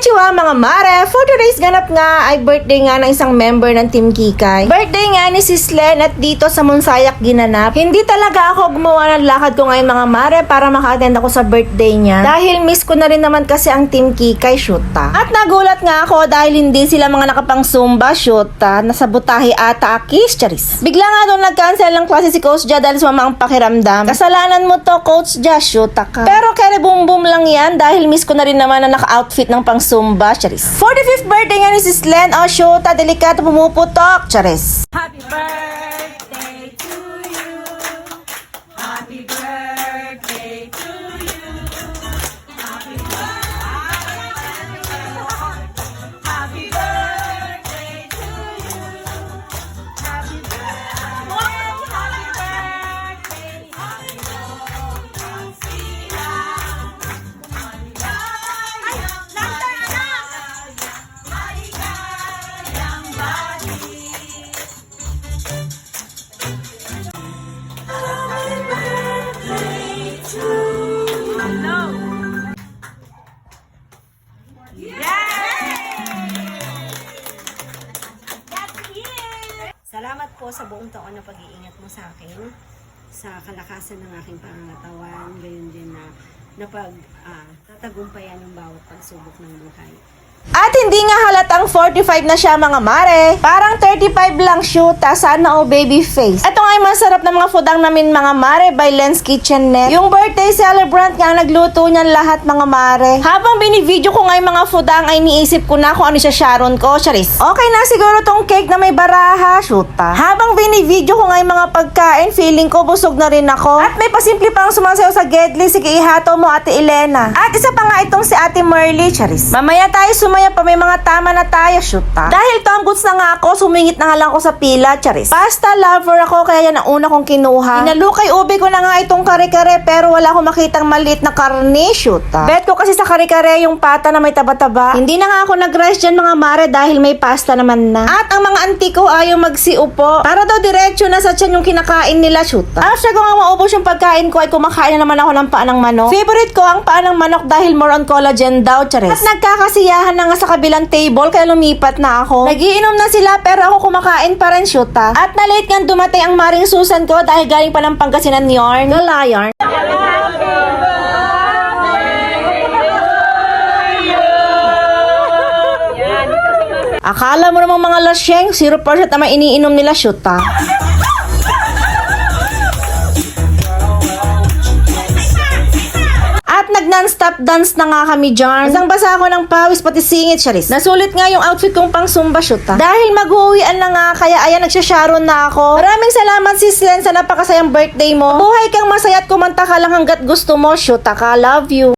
mga mare, for today's ganap nga ay birthday nga ng isang member ng Team Kikay. Birthday nga ni Sis Len at dito sa Monsayak ginanap. Hindi talaga ako gumawa ng lakad ko ngayon mga mare para maka-attend ako sa birthday niya. Dahil miss ko na rin naman kasi ang Team Kikay shoota. At nagulat nga ako dahil hindi sila mga nakapang Zumba shoota. Nasa butahe ata akis, charis. Bigla nga doon nag-cancel ng klase si Coach Ja dahil sumama ang pakiramdam. Kasalanan mo to, Coach Ja, shoota ka. Pero kere boom boom lang yan dahil miss ko na rin naman na naka-outfit ng pang Zumba, charis. 45th birthday nga ni Sis Len, oh shoota, delikato pumuputok, charis. Happy birthday Salamat po sa buong taon na pag-iingat mo sa akin, sa kalakasan ng aking pangangatawan, gayon din na napag ah, tatagumpayan ng bawat pagsubok ng buhay. At hindi nga halatang 45 na siya mga mare. Parang 35 lang shoota. Sana o baby face. Ito nga yung masarap na mga fudang namin mga mare by Lens Kitchenette. Yung birthday celebrant nga nagluto niyan lahat mga mare. Habang binivideo ko nga yung mga fudang ay niisip ko na kung ano siya Sharon ko. Charis. Okay na siguro tong cake na may baraha. Shoota. Habang binivideo ko nga yung mga pagkain, feeling ko busog na rin ako. At may pasimple pang sumasayaw sa Gedli. Sige ihato mo ate Elena. At isa pa nga itong si ate Merly. Charis. Mamaya tayo sumaya pa may mga tama na tayo, shoot ha. Dahil Tom Goods na nga ako, sumingit na nga lang ako sa pila, charis. Pasta lover ako, kaya yan ang una kong kinuha. Inalukay ube ko na nga itong kare-kare, pero wala akong makitang maliit na karne, shoot ha. Bet ko kasi sa kare-kare yung pata na may taba-taba. Hindi na nga ako nag-rice dyan mga mare dahil may pasta naman na. At ang mga auntie ko ayaw magsiupo. Para daw diretso na sa tiyan yung kinakain nila, shoot ha. After ko nga maubos yung pagkain ko, ay kumakain na naman ako ng paa ng manok. Favorite ko ang paa ng manok dahil more on collagen daw, charis. At nagkakasiyahan na nga sa kabilang table kaya lumipat na ako. Nagiinom na sila pero ako kumakain pa rin shoot ha. At na-late nga dumating ang maring Susan ko dahil galing pa ng Pangasinan yarn. Gala yarn. Akala mo namang mga lasyeng, 0% naman iniinom nila shoot non-stop dance na nga kami dyan. Isang basa ako ng pawis pati singit, Charis. Nasulit nga yung outfit kong pang Zumba shoot ha. Dahil mag-uwian na nga, kaya ayan nagsasharon na ako. Maraming salamat sis Len sa napakasayang birthday mo. Buhay kang masaya at kumanta ka lang hanggat gusto mo, shoot ha ka. Love you.